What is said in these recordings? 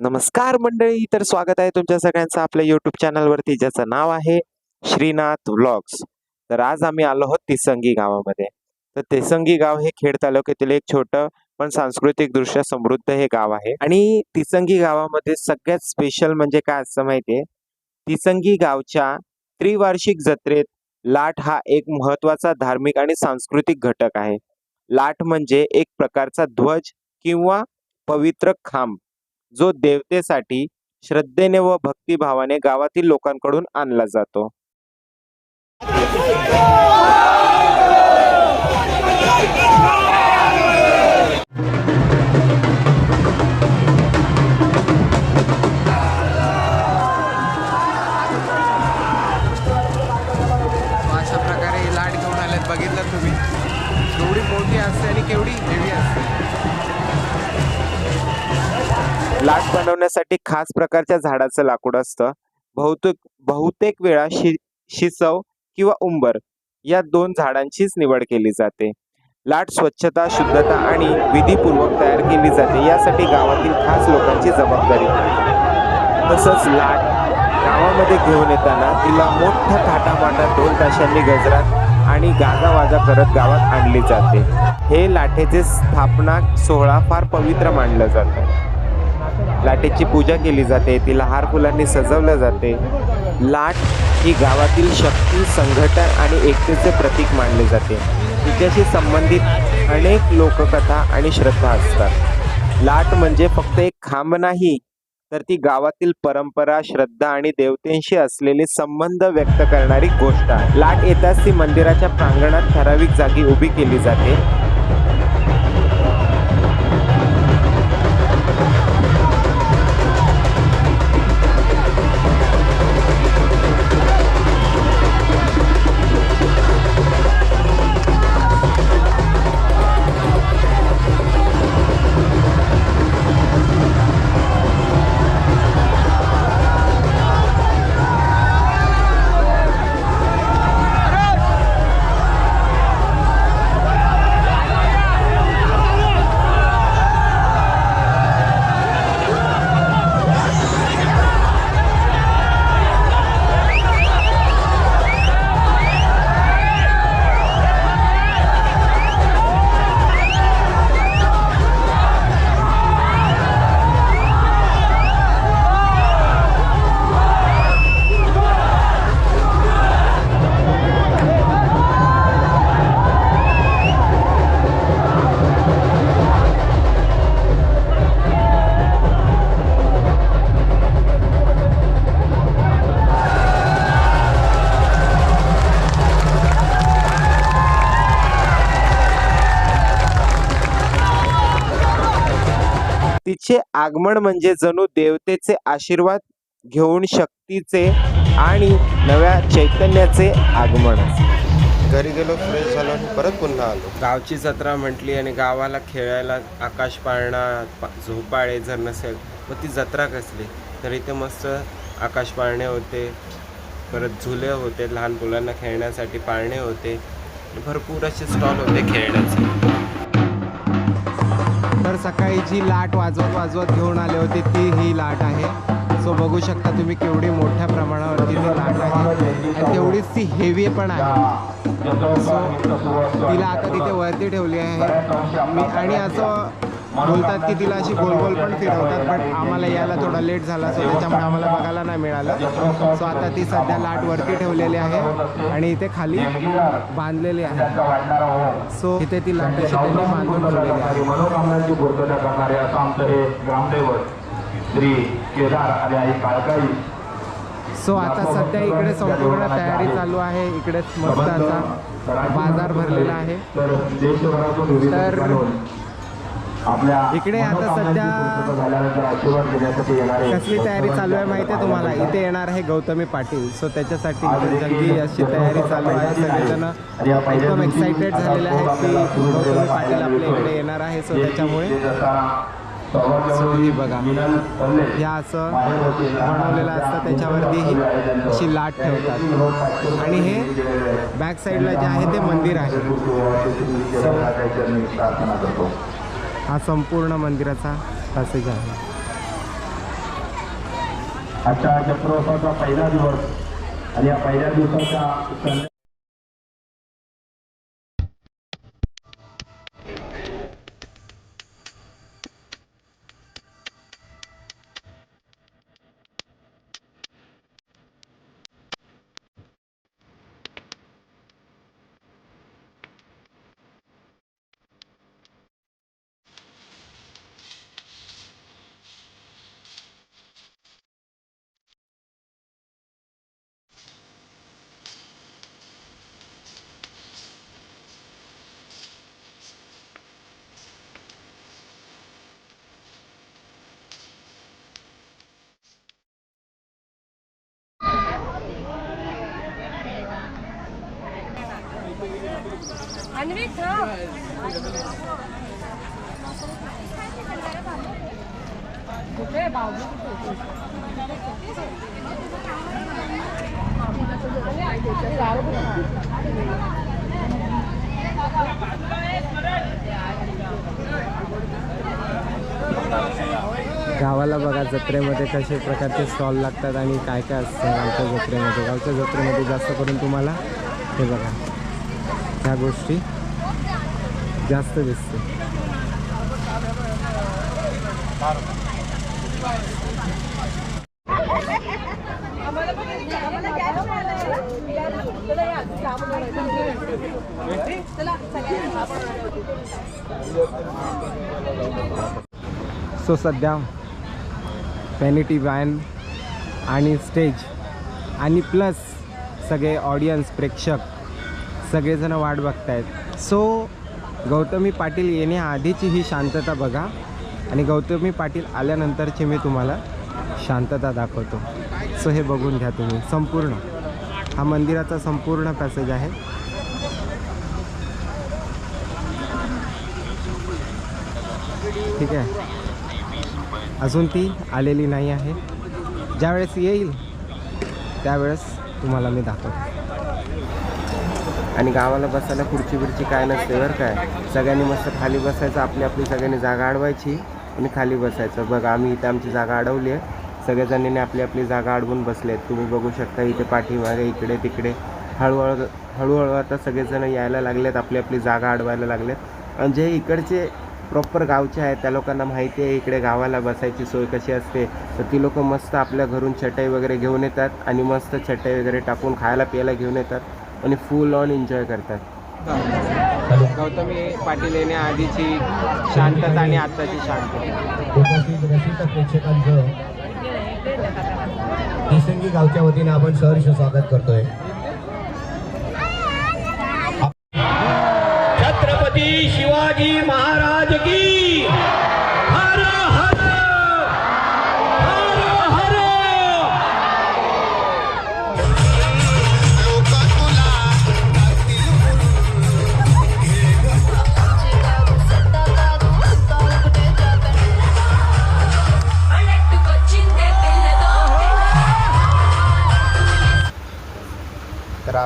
नमस्कार मंडळी तर स्वागत आहे तुमच्या सगळ्यांचं आपल्या युट्यूब चॅनलवरती ज्याचं नाव आहे श्रीनाथ व्लॉग्स तर आज आम्ही आलो आहोत तिसंगी गावामध्ये. तर तिसंगी गाव हे खेड तालुक्यातील एक छोटं पण सांस्कृतिक दृष्ट्या समृद्ध हे गाव आहे. आणि तिसंगी गावामध्ये सगळ्यात स्पेशल म्हणजे काय असं माहितीये? तिसंगी गावच्या त्रिवार्षिक जत्रेत लाट हा एक महत्त्वाचा धार्मिक आणि सांस्कृतिक घटक आहे. लाट म्हणजे एक प्रकारचा ध्वज किंवा पवित्र खांब. जो देवतेसाठी श्रद्धेने व भक्तिभावाने गावातील लोकांकडून आणला जातो. लाट बनवण्यासाठी खास प्रकारच्या झाडाचं लाकूड असतं. बहुतेक बहुतेक वेळा शि शिसव किंवा उंबर या दोन झाडांचीच निवड केली जाते. लाट स्वच्छता शुद्धता आणि विधीपूर्वक तयार केली जाते यासाठी गावातील खास लोकांची जबाबदारी. तसंच लाट गावामध्ये घेऊन येताना तिला मोठ्या थाटामाटा दोन ताशांनी गजरात आणि गाजावाजा करत गावात आणली जाते. हे लाटेचे स्थापना सोहळा फार पवित्र मानलं जातं. लाटेची पूजा केली जाते. तिला हार फुलांनी सजवलं जाते. लाट ही गावातील शक्ती संघटन आणि एकतेचे प्रतीक मानले जाते. तिच्याशी संबंधित अनेक लोककथा आणि श्रद्धा असतात. लाट म्हणजे फक्त एक खांब नाही तर ती गावातील परंपरा श्रद्धा आणि देवतेंशी असलेले संबंध व्यक्त करणारी गोष्ट आहे. लाट येताच ती मंदिराच्या प्रांगणात ठराविक जागी उभी केली जाते. तिचे आगमन म्हणजे जणू देवतेचे आशीर्वाद घेऊन शक्तीचे आणि नव्या चैतन्याचे आगमन. घरी गेलो फ्रेश झालो आणि परत पुन्हा आलो. गावची जत्रा म्हटली आणि गावाला खेळायला आकाश पाळणा झोपाळे जर नसेल मग ती जत्रा कसली? तर इथे मस्त आकाश पाळणे होते परत झुले होते लहान मुलांना खेळण्यासाठी पाळणे होते. भरपूर असे स्टॉल होते खेळण्याचे. तर सकाळी जी लाट वाजवत वाजवत घेऊन आले होते ती ही लाट आहे. सो बघू शकता तुम्ही केवढी मोठ्या प्रमाणावरती ती लाट आहे. आणि तेवढीच ती हेवी पण आहे. सो तिला आता तिथे वरती ठेवली आहे. मी आणि असं बोलतात की तिला अशी गोल गोल पण फिरवतात बट आम्हाला यायला थोडा लेट झाला सो त्याच्यामुळे आम्हाला बघायला नाही मिळालं. सो आता ती सध्या लाट वरती ठेवलेली आहे आणि इथे खाली बांधलेली आहे. सो इथे ती लाट अशी त्यांनी बांधून ठेवलेली आहे. मनोकामनांची पूर्तता करणारे असं आमचं हे ग्रामदैवत श्री केदार आणि आई काळकाई सो आता सध्या इकडे संपूर्ण तयारी चालू आहे इकडे मस्त असा बाजार भरलेला आहे. तर देशभरातून विविध तर ठिकाणून आपल्या इकडे आता सध्या कसली तयारी चालू आहे माहिती आहे तुम्हाला? इथे येणार आहे गौतमी पाटील. सो त्याच्यासाठी जंगी अशी तयारी चालू आहे. सगळेजण एकदम एक्साइटेड झालेले आहेत की गौतमी पाटील आपल्या इकडे येणार आहे. सो त्याच्यामुळे बघा. ह्या असं बनवलेलं असतं त्याच्यावरती ही अशी लाट ठेवतात. आणि हे बॅक साईडला जे आहे ते मंदिर आहे. हा संपूर्ण मंदिराचा पॅसेज आहे. आजच्या चक्रोत्सवाचा पहिला दिवस आणि या पहिल्या दिवसाचा गावाला बघा जत्रेमध्ये कसे प्रकारचे स्टॉल लागतात आणि काय काय असतं गावच्या जत्रेमध्ये? गावच्या जत्रेमध्ये जास्त करून तुम्हाला हे बघा ह्या गोष्टी. जास्त दिसते. सो सध्या पॅनिटी वॅन आणि स्टेज आणि प्लस सगळे ऑडियन्स प्रेक्षक सगळेजण वाट बघतायत. सो गौतमी पाटील येण्याआधीची ही शांतता बघा. आणि गौतमी पाटील आल्यानंतरची मी तुम्हाला शांतता दाखवतो. सो हे बघून घ्या तुम्ही. संपूर्ण. हा मंदिराचा संपूर्ण पॅसेज आहे. ठीक आहे. अजून ती आलेली नाही आहे. ज्यावेळेस येईल त्यावेळेस तुम्हाला मी दाखवतो. आणि गावाला बसायला खुर्ची बिर्ची काय नसते बरं काय सगळ्यांनी मस्त खाली बसायचं आपली आपली सगळ्यांनी जागा अडवायची आणि खाली बसायचं. बघा आम्ही इथे आमची जागा अडवली आहे. सगळ्याजणींनी आपली आपली जागा अडवून बसले आहेत. तुम्ही बघू शकता इथे पाठीमागे इकडे तिकडे. हळूहळू हळूहळू आता सगळेजण यायला लागलेत आपली आपली जागा अडवायला लागलेत. आणि जे इकडचे प्रॉपर गावचे आहेत त्या लोकांना माहिती आहे इकडे गावाला बसायची सोय कशी असते. तर ती लोकं मस्त आपल्या घरून चटई वगैरे घेऊन येतात आणि मस्त चटई वगैरे टाकून खायला प्यायला घेऊन येतात. आणि फुल ऑन एन्जॉय करतात. गौतमी पाटील येण्याआधीची शांतता आणि आत्ताची शांतता. उपस्थित रसिक प्रेक्षकांचं. निसंगी गावच्या वतीने आपण सहर्ष स्वागत करतोय. छत्रपती शिवाजी महाराज की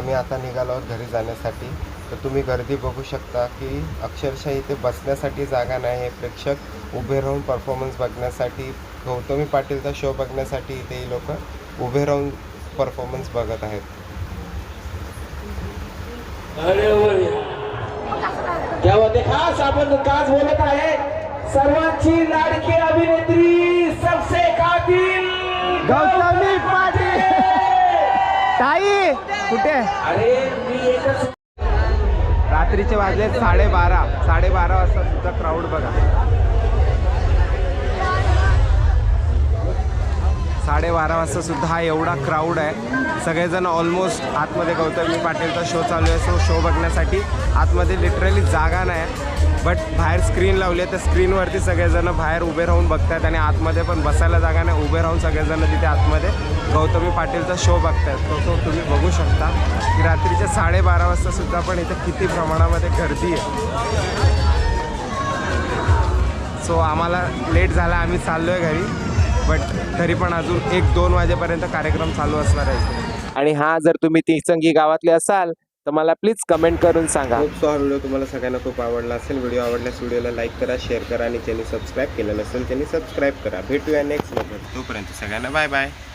आम्ही आता निघालो आहोत घरी जाण्यासाठी. तर तुम्ही गर्दी बघू शकता की अक्षरशः इथे बसण्यासाठी जागा नाही आहे. प्रेक्षक उभे राहून परफॉर्मन्स बघण्यासाठी गौतमी पाटीलचा शो बघण्यासाठी इथे ही लोक उभे राहून परफॉर्मन्स बघत आहेत. तेव्हा ते खास आपण काच बोलत आहे. सर्वांची लाडकी अभिनेत्री सबसे कातील गौतमी पाटील. ताई कुठे? रात्रीचे वाजले साडेबारा. साडेबारा वाजता सुद्धा क्राऊड बघा. साडेबारा वाजता सुद्धा हा एवढा क्राऊड आहे. सगळेजण ऑलमोस्ट आतमध्ये गौतमी पाटीलचा शो चालू आहे. सो शो बघण्यासाठी आतमध्ये लिटरली जागा नाही. बट बाहेर स्क्रीन लावली आहे तर स्क्रीनवरती सगळेजण बाहेर उभे राहून बघतात आणि आतमध्ये पण बसायला जागा नाही उभे राहून सगळेजण तिथे आतमध्ये गौतमी पाटीलचा शो बघतायत. तो तो तुम्ही बघू शकता. की रात्रीच्या साडेबारा वाजता सुद्धा पण इथे किती प्रमाणामध्ये गर्दी आहे. सो आम्हाला लेट झाला आम्ही चाललो आहे घरी. बट तरी पण अजून एक दोन वाजेपर्यंत कार्यक्रम चालू असणार आहे. आणि हा जर तुम्ही तिसंगी गावातले असाल तर मला प्लीज कमेंट करून सांगा. खूप हा व्हिडिओ तुम्हाला सगळ्यांना खूप आवडला असेल. व्हिडिओ आवडल्यास व्हिडिओला लाईक करा शेअर करा आणि ज्यांनी सबस्क्राईब केलं नसेल त्यांनी सबस्क्राईब करा. भेटूया नेक्स्टमध्ये. तोपर्यंत सगळ्यांना बाय बाय